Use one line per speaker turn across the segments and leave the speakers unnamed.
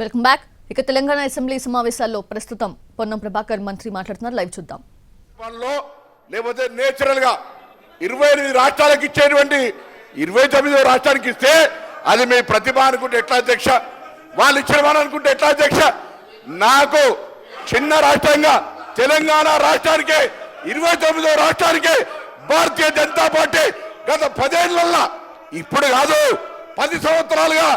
Welcome back ఇక Telangana assembly సమావేశాల్లో ప్రస్తుతం పొన్నం ప్రభాకర్ మంత్రి మాట్లాడుతున్నారు. లైవ్ చూద్దాం.
పనిలో లేకపోతే నేచురల్గా ఇరవై ఎనిమిది రాష్ట్రాలకు ఇచ్చేటువంటి ఇరవై తొమ్మిదో రాష్ట్రానికి ఇస్తే అది మీ ప్రతిభ అనుకుంటే ఎట్లా అధ్యక్ష? వాళ్ళు ఇచ్చిన వాళ్ళు అనుకుంటే ఎట్లా అధ్యక్ష? నాకు చిన్న రాష్ట్రంగా తెలంగాణ రాష్ట్రానికే ఇరవై తొమ్మిదో రాష్ట్రానికే భారతీయ జనతా పార్టీ గత పదేళ్ళ ఇప్పుడు కాదు పది సంవత్సరాలుగా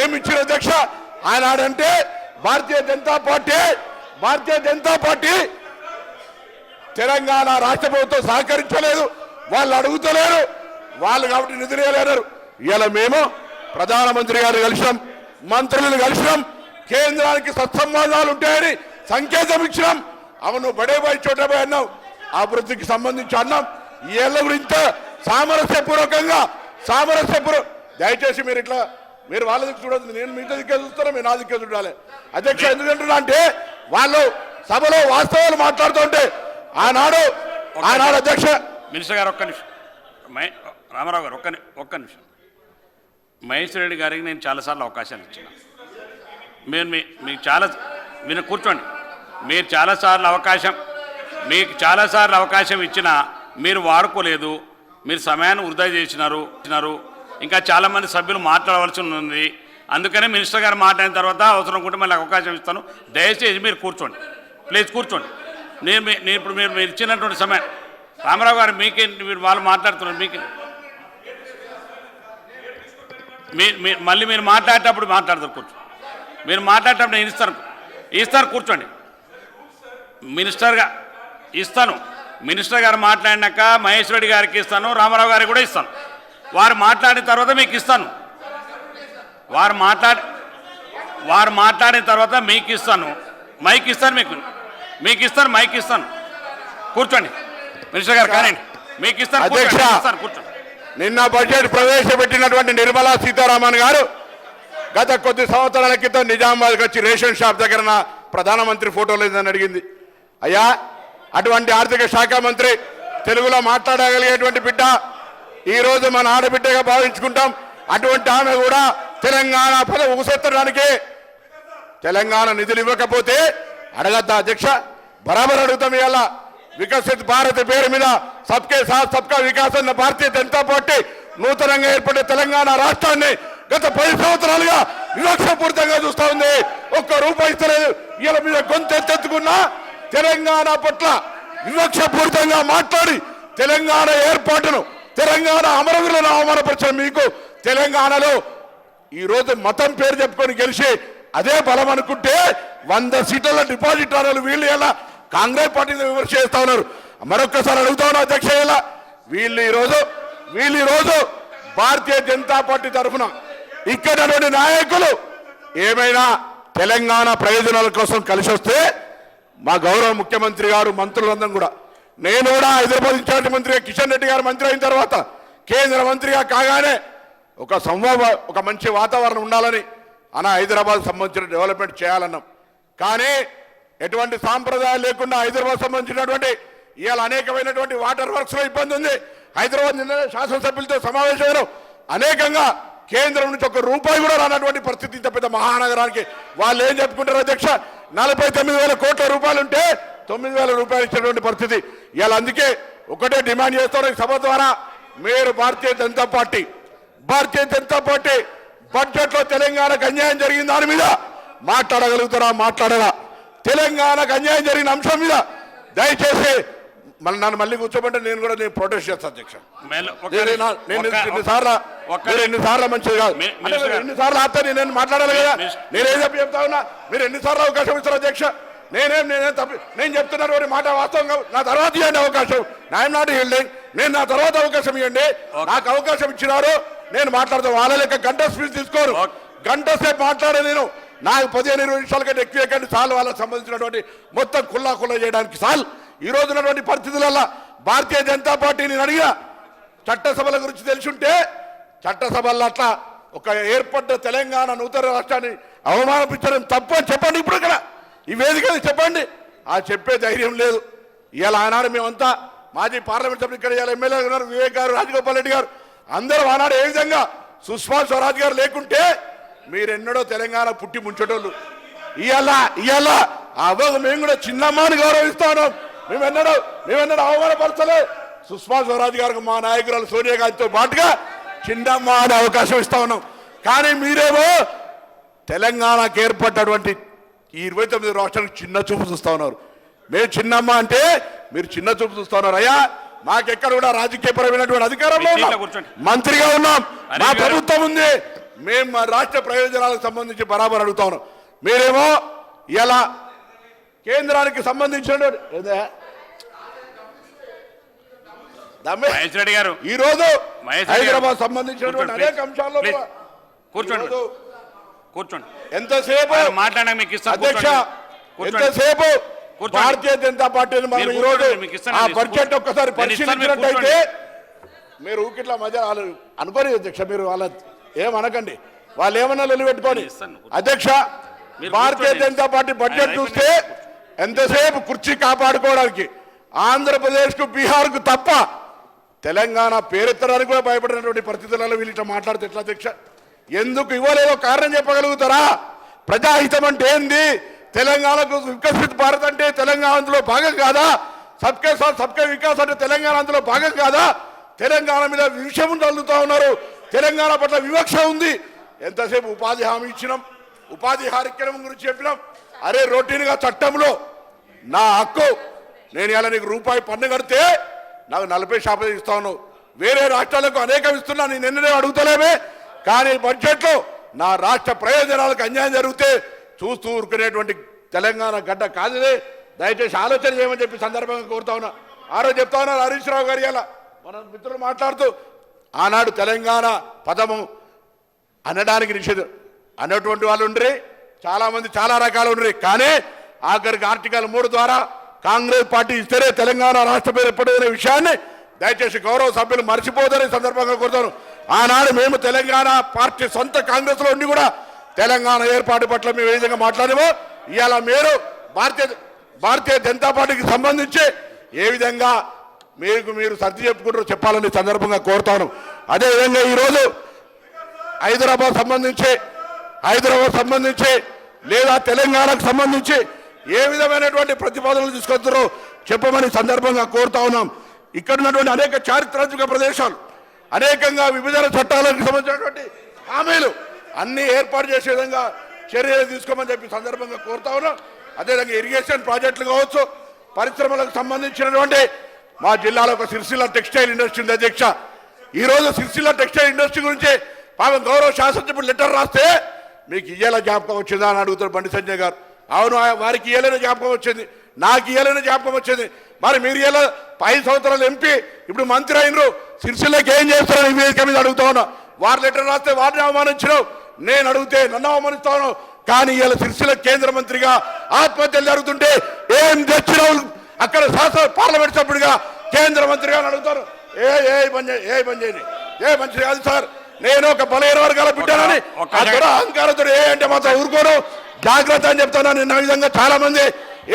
ఏమి ఇచ్చిన అధ్యక్ష? ఆనాడంటే భారతీయ జనతా పార్టీ భారతీయ జనతా పార్టీ తెలంగాణ రాష్ట్ర ప్రభుత్వం సహకరించలేదు వాళ్ళు అడుగుతలేరు వాళ్ళు కాబట్టి నిధులు ఇలా మేము ప్రధానమంత్రి గారు కలిసినాం మంత్రులను కలిసినాం కేంద్రానికి సత్సంబంధాలు ఉంటాయని సంకేతం ఇచ్చినాం. అవును బడే బాయ్ చోట పోయి అన్నాం అభివృద్ధికి సంబంధించి అన్నాం. ఈ ఏళ్ళ గురించి సామరస్యపూర్వకంగా సామరస్యపూర్వ దయచేసి మీరు ఇట్లా మీరు వాళ్ళ దిక్కు చూడదు నేను మీ దిక్కే చూస్తాను మీరు నా దిక్కే చూడాలి. అధ్యక్ష ఎందుకంటున్నా అంటే వాళ్ళు సభలో వాస్తవాలు మాట్లాడుతుంటే ఆనాడు ఆనాడు అధ్యక్ష
మినిస్టర్ గారు ఒక్క నిమిషం. రామారావు గారు ఒక్క ఒక్క నిమిషం. మహేశ్వర రెడ్డి గారికి నేను చాలాసార్లు అవకాశాలు ఇచ్చిన. మీరు మీ మీకు చాలా మీరు కూర్చోండి. మీరు చాలాసార్లు అవకాశం మీకు చాలాసార్లు అవకాశం ఇచ్చినా మీరు వాడుకోలేదు. మీరు సమయాన్ని వృధా చేసినారు ఇచ్చినారు. ఇంకా చాలామంది సభ్యులు మాట్లాడవలసి ఉంది. అందుకనే మినిస్టర్ గారు మాట్లాడిన తర్వాత అవసరం కూడా మళ్ళీ అవకాశం ఇస్తాను. దయచేసి మీరు కూర్చోండి. ప్లీజ్ కూర్చోండి. నేను మీ- నేను ఇప్పుడు మీరు మీరు ఇచ్చినటువంటి సమయం. రామారావు గారు మీకే మీరు వాళ్ళు మాట్లాడుతున్నారు మీకే. మీ మళ్ళీ మీరు మాట్లాడేటప్పుడు మాట్లాడతారు కూర్చో మీరు మాట్లాడేటప్పుడు నేను ఇస్తాను. ఇస్తారు కూర్చోండి. మినిస్టర్గా ఇస్తాను. మినిస్టర్ గారు మాట్లాడినాక మహేశ్వరుడి గారికి ఇస్తాను రామారావు గారికి కూడా ఇస్తాను. వారు మాట్లాడిన తర్వాత మీకు ఇస్తాను. వారు మాట్లాడి వారు మాట్లాడిన తర్వాత మీకు ఇస్తాను. మైక్ ఇస్తాను మీకు. మీకు ఇస్తాను మైక్ ఇస్తాను. కూర్చోండి. మినిస్టర్ గారు కానీ మీకు ఇస్తాను కూర్చోండి,
నిన్న బడ్జెట్ ప్రవేశపెట్టినటువంటి నిర్మలా సీతారామన్ గారు గత కొద్ది సంవత్సరాల క్రితం నిజామాబాద్కి వచ్చి రేషన్ షాప్ దగ్గర ప్రధానమంత్రి ఫోటో లేదని అడిగింది. అయ్యా అటువంటి ఆర్థిక శాఖ మంత్రి తెలుగులో మాట్లాడగలిగేటువంటి బిడ్డ ఈ రోజు మన ఆడబిడ్డగా భావించుకుంటాం. అటువంటి ఆమె కూడా తెలంగాణ పద ఊసెత్తడానికి తెలంగాణ నిధులు ఇవ్వకపోతే అడగద్దా అధ్యక్ష? బరాబర్ అడుగుతాం ఇవాళ. వికసిత్ భారత్ పేరు మీద సబ్కే సాత్ సబ్కా వికాస్ అన్న భారతీయ జనతా పార్టీ నూతనంగా ఏర్పడే తెలంగాణ రాష్ట్రాన్ని గత పది సంవత్సరాలుగా వివక్షపూరితంగా చూస్తా ఉంది. ఒక్క రూపాయి ఇస్తలేదు. ఇలా మీద గొంతెత్తెత్తుకున్నా తెలంగాణ పట్ల వివక్షపూరితంగా మాట్లాడి తెలంగాణ ఏర్పాటును తెలంగాణ అమరవీరులను అవమానపరిచిన మీకు తెలంగాణలో ఈ రోజు మతం పేరు చెప్పుకొని గెలిచి అదే బలం అనుకుంటే వంద సీట్ల డిపాజిట్ అనాలి వీళ్ళు ఎలా? కాంగ్రెస్ పార్టీని విమర్శ చేస్తా ఉన్నారు. మరొక్కసారి అడుగుతా ఉన్నా అధ్యక్ష ఇలా వీళ్ళు ఈరోజు రోజు వీళ్ళు ఈరోజు రోజు భారతీయ జనతా పార్టీ తరఫున ఇక్కడటువంటి నాయకులు ఏమైనా తెలంగాణ ప్రయోజనాల కోసం కలిసి వస్తే మా గౌరవ ముఖ్యమంత్రి గారు మంత్రులందరం కూడా నేను కూడా హైదరాబాద్ ఇన్ఛార్జ్ మంత్రిగా కిషన్ రెడ్డి గారు మంత్రి అయిన తర్వాత కేంద్ర మంత్రిగా కాగానే ఒక సంభవ ఒక మంచి వాతావరణం ఉండాలని అన్న హైదరాబాద్ సంబంధించిన డెవలప్మెంట్ చేయాలన్నాం. కానీ ఎటువంటి సాంప్రదాయాలు లేకుండా హైదరాబాద్ సంబంధించినటువంటి ఇవాళ అనేకమైనటువంటి వాటర్ వర్క్స్లో ఇబ్బంది ఉంది. హైదరాబాద్ నిన్న శాసనసభ్యులతో సమావేశంలో అనేకంగా కేంద్రం నుంచి ఒక రూపాయి కూడా రానటువంటి పరిస్థితి ఇంత పెద్ద మహానగరానికి. వాళ్ళు ఏం చెప్పుకుంటారు అధ్యక్ష? నలభై తొమ్మిది వేల కోట్ల రూపాయలు ఉంటే తొమ్మిది వేల రూపాయలు ఇచ్చినటువంటి పరిస్థితి. ఇవాళ అందుకే ఒకటే డిమాండ్ చేస్తాను ఈ సభ ద్వారా. మీరు భారతీయ జనతా పార్టీ భారతీయ జనతా పార్టీ బడ్జెట్లో తెలంగాణకు అన్యాయం జరిగిన దాని మీద మాట్లాడగలుగుతారా మాట్లాడరా? తెలంగాణకు అన్యాయం జరిగిన అంశం మీద దయచేసి మళ్ళీ నన్ను మళ్ళీ కూర్చోమంటే నేను కూడా నేను ప్రొటెస్ట్ చేస్తాను అధ్యక్ష. నేను ఎన్నిసార్లు మంచిది కాదు. ఎన్నిసార్లు ఆపితే నేను మాట్లాడాలి కదా? నేను ఏం చెప్పి చెప్తా ఉన్నా? మీరు ఎన్నిసార్లు అవకాశం ఇస్తారు అధ్యక్ష? నేనేం నేనేం తప్పి నేను చెప్తున్నాను వారి మాట వాస్తవం కాదు. నా తర్వాత ఇవ్వండి అవకాశం. ఐఎమ్ నాట్ హీల్డింగ్ నేను నా తర్వాత అవకాశం ఇవ్వండి. నాకు అవకాశం ఇచ్చినారు. నేను మాట్లాడతాను వాళ్ళ లెక్క గంట స్పీచ్ తీసుకోరు. గంట సేపు మాట్లాడే నేను. నాకు పదిహేను ఇరవై నిమిషాల కంటే ఎక్కువ కంటే చాలు వాళ్ళకి సంబంధించినటువంటి మొత్తం కుల్లా కుల్లా చేయడానికి చాలు. ఈ రోజు ఉన్నటువంటి పరిస్థితులలో భారతీయ జనతా పార్టీని నేను అడిగా చట్టసభల గురించి తెలిసి ఉంటే చట్టసభల్లో అట్లా ఒక ఏర్పడ్డ తెలంగాణ నూతన రాష్ట్రాన్ని అవమానించడం తప్పు అని చెప్పండి ఇప్పుడు ఇక్కడ. ఈ వేదిక చెప్పండి. ఆ చెప్పే ధైర్యం లేదు. ఇవాళ ఆనాడు మేమంతా మాజీ పార్లమెంట్ సభ్యులు ఇక్కడ ఇలా ఎమ్మెల్యే ఉన్నారు వివేక్ గారు రాజగోపాల్ రెడ్డి గారు. అందరూ ఆనాడు ఏ విధంగా సుష్మా స్వరాజ్ గారు లేకుంటే మీరెన్నడో తెలంగాణ పుట్టి ముంచటోళ్ళు. ఇవాళ ఇవాళ అవ్వదు మేము కూడా చిన్నమ్మాని గౌరవిస్తా ఉన్నాం. మేము ఎన్నడో అవమానపరచలే. సుష్మా స్వరాజ్ గారికి మా నాయకురాలు సోనియా గాంధీతో పాటుగా చిన్నమ్మ అనే అవకాశం ఇస్తా ఉన్నాం. కానీ మీరేమో తెలంగాణకు ఏర్పడ్డటువంటి ఈ ఇరవై తొమ్మిది రాష్ట్రానికి చిన్న చూపు చూస్తా ఉన్నారు. మేము చిన్నమ్మ అంటే మీరు చిన్న చూపు చూస్తా ఉన్నారు. అయ్యా మాకెక్కడ కూడా రాజకీయపరమైనటువంటి అధికారంలో ఉన్నాం. మంత్రిగా ఉన్నాం. మా. ప్రభుత్వం ఉంది. మేము మా రాష్ట్ర ప్రయోజనాలకు సంబంధించి బరాబర్ అడుగుతా ఉన్నాం. మీరేమో ఇలా కేంద్రానికి సంబంధించిన.
మహేష్ రెడ్డి గారు.
ఈ రోజు. హైదరాబాద్ సంబంధించినటువంటి అనేక అంశాల్లో
కూర్చోండి. కూర్చోండి
ఎంతసేపు
మీకు ఇస్తాను.
ఎంతసేపు. భారతీయ జనతా పార్టీని మనం ఆ బడ్జెట్. ఒక్కసారి పరిశీలించినట్టయితే మీరు ఊకిట్ల మధ్య వాళ్ళు అనుకోని అధ్యక్ష మీరు వాళ్ళ ఏమనకండి వాళ్ళు ఏమన్నా
కూర్చోండి.
అధ్యక్ష భారతీయ. జనతా పార్టీ బడ్జెట్ చూస్తే ఎంతసేపు కుర్చీ కాపాడుకోవడానికి ఆంధ్రప్రదేశ్కు బీహార్కు తప్ప తెలంగాణ పేరెత్తడానికి కూడా భయపడినటువంటి పరిస్థితులలో వీళ్ళు ఇట్లా మాట్లాడితే ఎట్లా అధ్యక్ష ఎందుకు ఇవ్వలేదో కారణం చెప్పగలుగుతారా? ప్రజాహితం అంటే ఏంది? తెలంగాణకు వికసిత భారత్ అంటే తెలంగాణ అందులో భాగం కాదా? సబ్కే సాత్ సబ్కే వికాస్ అంటే తెలంగాణ అందులో భాగం కాదా? తెలంగాణ మీద విషయం చల్లుతా ఉన్నారు. తెలంగాణ పట్ల వివక్ష ఉంది. ఎంతసేపు ఉపాధి హామీ ఇచ్చినాం? ఉపాధి కార్యక్రమం గురించి చెప్పినాం. అరే రొటీన్గా చట్టంలో నా హక్కు. నేను ఇలా నీకు రూపాయి పన్ను కడితే నాకు నలభై శాతం ఇస్తాను వేరే రాష్ట్రాలకు అనేకం ఇస్తున్నా నేను నిన్ననే అడుగుతలేమే. కానీ బడ్జెట్లో నా రాష్ట్ర ప్రయోజనాలకు అన్యాయం జరిగితే చూస్తూ ఊరుకునేటువంటి తెలంగాణ గడ్డ కాదులే. దయచేసి ఆలోచన చేయమని చెప్పి సందర్భంగా కోరుతా ఉన్నా. ఆ చెప్తా ఉన్నారు హరీష్ రావు గారి మన మిత్రులు మాట్లాడుతూ ఆనాడు తెలంగాణ పదము అనడానికి నిషేధం. అన్నటువంటి వాళ్ళు ఉండరు చాలామంది చాలా రకాలు ఉండరు. కానీ ఆఖరికి ఆర్టికల్ మూడు ద్వారా కాంగ్రెస్ పార్టీ ఇస్తేనే తెలంగాణ రాష్ట్ర పేరు విషయాన్ని దయచేసి గౌరవ సభ్యులు మర్చిపోదని సందర్భంగా కోరుతాను. ఆనాడు మేము తెలంగాణ పార్టీ సొంత కాంగ్రెస్లో ఉండి కూడా తెలంగాణ ఏర్పాటు పట్ల మేము ఏ విధంగా మాట్లాడేమో ఇవాళ మీరు భారతీయ భారతీయ జనతా పార్టీకి సంబంధించి ఏ విధంగా మీకు మీరు సర్ది చెప్పుకుంటారో చెప్పాలని సందర్భంగా కోరుతాను. అదేవిధంగా ఈరోజు హైదరాబాద్ సంబంధించి హైదరాబాద్ సంబంధించి లేదా తెలంగాణకు సంబంధించి ఏ విధమైనటువంటి ప్రతిపాదనలు తీసుకొస్తారో చెప్పమని సందర్భంగా కోరుతా ఉన్నాం. ఇక్కడ ఉన్నటువంటి అనేక చారిత్రాత్మక ప్రదేశాలు అనేకంగా విభజన చట్టాలకు సంబంధించినటువంటి హామీలు అన్ని ఏర్పాటు చేసే విధంగా చర్యలు తీసుకోమని చెప్పి సందర్భంగా కోరుతా ఉన్నాం. అదేవిధంగా ఇరిగేషన్ ప్రాజెక్టులు కావచ్చు పరిశ్రమలకు సంబంధించినటువంటి మా జిల్లాలో ఒక సిరిసిల్ల టెక్స్టైల్ ఇండస్ట్రీ ఉంది అధ్యక్ష. ఈ సిరిసిల్ల టెక్స్టైల్ ఇండస్ట్రీ గురించి పాపం గౌరవ శాసనసభ్యుడు లెటర్ రాస్తే మీకు ఇయ్యాల జ్ఞాపకం వచ్చిందా అని అడుగుతారు బండి సంజయ్ గారు. అవును వారికి ఇయ్యలేని జ్ఞాపకం వచ్చింది. నాకు ఇయ్యలేని జ్ఞాపకం వచ్చేది. మరి మీరు ఇలా ఐదు సంవత్సరాలు ఎంపీ ఇప్పుడు మంత్రి అయినరు సిరిసిల్లకి ఏం చేస్తారని ఈ వేదిక మీద అడుగుతా ఉన్నా. వారు లెటర్ రాస్తే వారిని అవమానించడం నేను అడిగితే నన్ను అవమానిస్తాను కానీ ఇలా సిరిసిల్ల కేంద్ర మంత్రిగా ఆత్మహత్యలు జరుగుతుంటే ఏం తెచ్చినావు? అక్కడ శాసన పార్లమెంట్ సభ్యుడిగా కేంద్ర మంత్రిగా అడుగుతారు ఏ ఏ పని ఏ పని చేయండి ఏ మంచిది కాదు సార్. నేను ఒక బలహీన వర్గాల బిడ్డానని. అహంకారంతో ఏ అంటే మాత్రం ఊరుకోను. జాగ్రత్త అని చెప్తాను నిన్న విధంగా చాలా మంది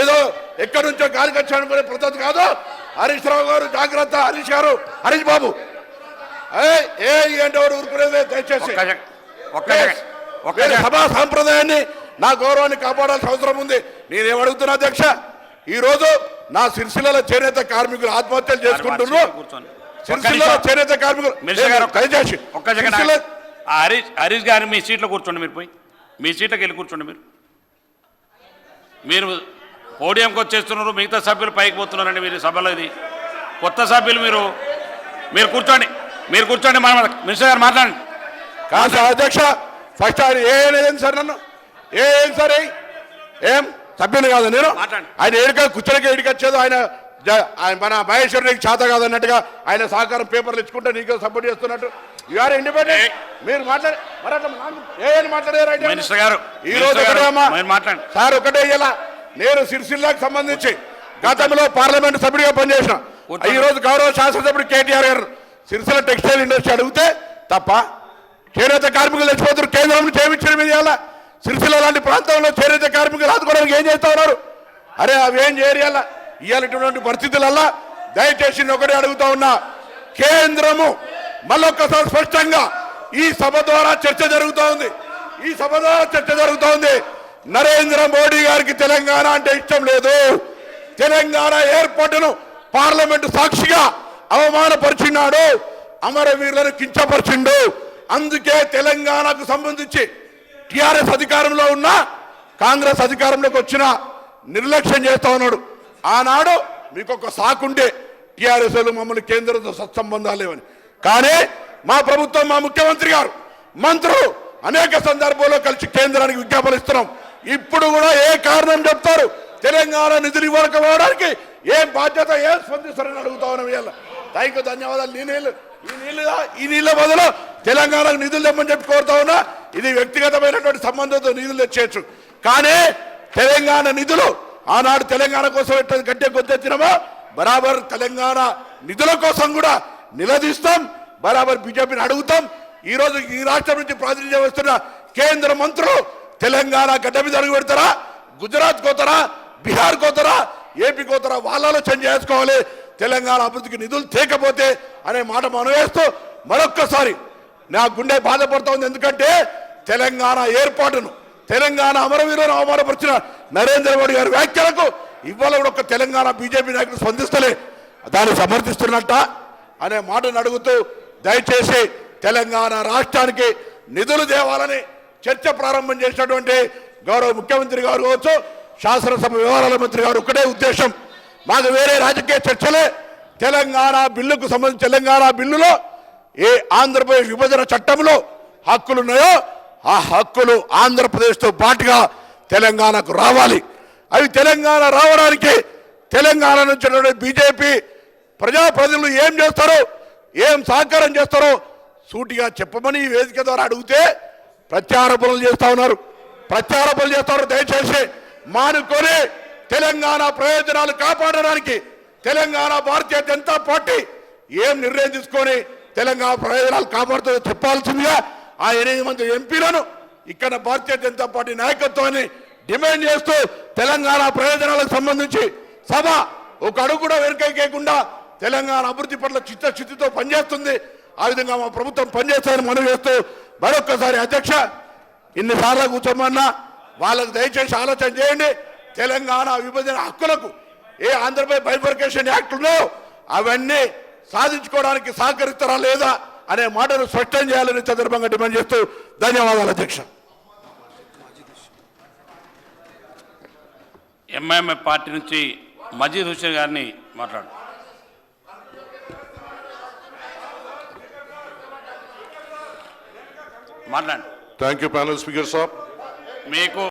ఏదో ఎక్కడి నుంచో గాలికి వచ్చాను అనుకునే పద్ధతి కాదు. హరీష్ రావు గారు జాగ్రత్త హరీష్ గారు. హరీష్ బాబు. ఏ అంటే ఊరుకునేదే దయచేసి. సభా సాంప్రదాయాన్ని నా గౌరవాన్ని కాపాడాల్సిన అవసరం ఉంది. నేనేమడుగుతున్నా అధ్యక్ష? ఈ రోజు నా సిరిసిల్లలో చేనేత కార్మికులు ఆత్మహత్యలు చేసుకుంటున్నారు. సిరిసిల్లలో. చేనేత కార్మికులు.
మినిస్టర్ గారు ఒక్క-
దయచేసి
సెకండ్ హరీష్ హరీష్ గారు మీ సీట్లో కూర్చోండి మీరు పోయి. మీ సీట్లోకి వెళ్ళి కూర్చోండి మీరు. మీరు పోడియంకి వచ్చేస్తున్నారు మిగతా సభ్యులు పైకి పోతున్నారండి మీరు సభలో ఇది. కొత్త సభ్యులు మీరు మీరు కూర్చోండి. మీరు కూర్చోండి మన మినిస్టర్ గారు మాట్లాడండి.
కాదు సార్ అధ్యక్ష ఫస్ట్ ఆయన ఏ సార్ నన్ను. ఏ సార్ ఏ? సభ్యుని కాదు నేను.
మాట్లాడండి.
ఆయన ఏడిక కుచ్చలకి ఏడికొచ్చేది ఆయన మన మహేశ్వరు నీకు చేత కాదన్నట్టుగా ఆయన సహకారం పేపర్లు ఇచ్చుకుంటే నీకు సపోర్ట్ చేస్తున్నట్టు. యూఆర్ ఇండిపెండెంట్ మీరు మాట్లాడే మాట్లాడారు ఈ రోజు ఒకటే అమ్మా. సార్ ఒకటే ఇలా. నేను సిరిసిల్లాకు సంబంధించి గతంలో పార్లమెంట్ సభ్యుడిగా పనిచేసిన. ఈ రోజు గౌరవ శాసనసభ్యుడు కేటీఆర్ గారు సిరిసిల్ల టెక్స్టైల్ ఇండస్ట్రీ అడిగితే తప్ప చేనేత కార్మికులు చచ్చిపోతారు కేంద్రం నుంచి ఇచ్చిన మీద ఇవాళ సిరిసిల్ల లాంటి ప్రాంతంలో చేనేత కార్మికులు ఆదుకోవడానికి ఏం చేస్తా ఉన్నారు? అరే అవి ఏం చేయరియాల ఇవ్వాలటువంటి ఇటువంటి పరిస్థితులల్లా దయచేసి నేను ఒకటే అడుగుతా ఉన్నా కేంద్రము మళ్ళొక్కసారి స్పష్టంగా ఈ సభ ద్వారా చర్చ జరుగుతూ ఉంది. ఈ ద్వారా చర్చ జరుగుతోంది నరేంద్ర మోడీ గారికి తెలంగాణ అంటే ఇష్టం లేదు. తెలంగాణ ఏర్పాటును పార్లమెంటు సాక్షిగా అవమానపరిచినాడు అమరవీరులను కించపరిచిండు. అందుకే తెలంగాణకు సంబంధించి టిఆర్ఎస్ అధికారంలో ఉన్న కాంగ్రెస్ అధికారంలోకి వచ్చిన నిర్లక్ష్యం చేస్తా ఉన్నాడు. ఆనాడు మీకు ఒక సాకుండే. టిఆర్ఎస్ మమ్మల్ని కేంద్రంతో సత్సంబంధాలు లేవని. కానీ మా ప్రభుత్వం మా ముఖ్యమంత్రి గారు మంత్రులు అనేక సందర్భాల్లో కలిసి కేంద్రానికి విజ్ఞాపన ఇస్తున్నాం. ఇప్పుడు కూడా ఏ కారణం చెప్తారు? తెలంగాణ నిధులు ఇవ్వకపోవడానికి ఏం బాధ్యత ఏం స్పందిస్తారని అడుగుతా ఉన్నాం ఇవాళ. దానికి ధన్యవాదాలు. ఈ నీళ్ళు ఈ నీళ్ళు ఈ నీళ్ళ బదులు తెలంగాణకు నిధులు తెమ్మని చెప్పి కోరుతా ఉన్నా ఇది వ్యక్తిగతమైనటువంటి సంబంధంతో నిధులు తెచ్చేయచ్చు. కానీ తెలంగాణ నిధులు ఆనాడు తెలంగాణ కోసం ఎట్లా గట్టే కొద్దెత్తినామో బరాబర్ తెలంగాణ నిధుల కోసం కూడా నిలదీస్తాం బరాబర్ బీజేపీని అడుగుతాం. ఈ రోజు ఈ రాష్ట్రం నుంచి ప్రాతినిధ్యం వస్తున్న కేంద్ర మంత్రులు తెలంగాణ గడ్డ మీద అడుగు పెడతారా? గుజరాత్ కోతరా? బీహార్ కోతరా? ఏపీ కోతరా? వాళ్ళ ఆలోచన చేసుకోవాలి. తెలంగాణ అభివృద్ధికి నిధులు తేకపోతే అనే మాట మనవేస్తూ మరొక్కసారి నా గుండె బాధపడుతోంది ఎందుకంటే తెలంగాణ ఏర్పాటును తెలంగాణ అమరవీరులను అవమానపరిచిన నరేంద్ర మోడీ గారి వ్యాఖ్యలకు ఇవాళ కూడా ఒక తెలంగాణ బీజేపీ నాయకులు స్పందిస్తలే. దాన్ని సమర్థిస్తున్నట్ట అనే మాటను అడుగుతూ దయచేసి తెలంగాణ రాష్ట్రానికి నిధులు తేవాలని చర్చ ప్రారంభం చేసినటువంటి గౌరవ ముఖ్యమంత్రి గారు కావచ్చు శాసనసభ వ్యవహారాల మంత్రి గారు ఒకటే ఉద్దేశం. మాకు వేరే రాజకీయ చర్చలే. తెలంగాణ బిల్లుకు సంబంధించి తెలంగాణ బిల్లులో ఏ ఆంధ్రప్రదేశ్ విభజన చట్టంలో హక్కులున్నాయో ఆ హక్కులు ఆంధ్రప్రదేశ్తో పాటుగా తెలంగాణకు రావాలి. అవి తెలంగాణ రావడానికి తెలంగాణ నుంచి బీజేపీ ప్రజాప్రతినిధులు ఏం చేస్తారో ఏం సహకారం చేస్తారో సూటిగా చెప్పమని ఈ వేదిక ద్వారా అడిగితే ప్రత్యారోపణలు చేస్తా ఉన్నారు. ప్రత్యారోపణలు చేస్తారు. దయచేసి మానుకొని తెలంగాణ ప్రయోజనాలు కాపాడడానికి తెలంగాణ భారతీయ జనతా పార్టీ ఏం నిర్ణయం తీసుకొని తెలంగాణ ప్రయోజనాలు కాపాడుతుందో చెప్పాల్సిందిగా ఆ ఎనిమిది మంది ఎంపీలను ఇక్కడ భారతీయ జనతా పార్టీ నాయకత్వాన్ని డిమాండ్ చేస్తూ తెలంగాణ ప్రయోజనాలకు సంబంధించి సభ ఒక అడుగు కూడా వెనుకైకేయకుండా తెలంగాణ అభివృద్ధి పట్ల చిత్తశుద్ధితో పనిచేస్తుంది. ఆ విధంగా మా ప్రభుత్వం పనిచేస్తారని మనవి చేస్తూ మరొక్కసారి అధ్యక్ష ఇన్నిసార్లు కూర్చోమన్నా వాళ్ళకు దయచేసి ఆలోచన చేయండి. తెలంగాణ విభజన హక్కులకు ఏ ఆంధ్రప్రదేశ్ బైఫర్కేషన్ యాక్ట్ ఉన్నాయో అవన్నీ సాధించుకోవడానికి సహకరిస్తారా లేదా అనే మాటను స్పష్టం చేయాలని సందర్భంగా డిమాండ్ చేస్తూ ధన్యవాదాలు అధ్యక్ష.
ఎంఐఎంఐ పార్టీ నుంచి మజీద్ హుసేన్ గారిని మాట్లాడు. మాట్లాడండి
Thank you, panel speaker, sir.
మీకు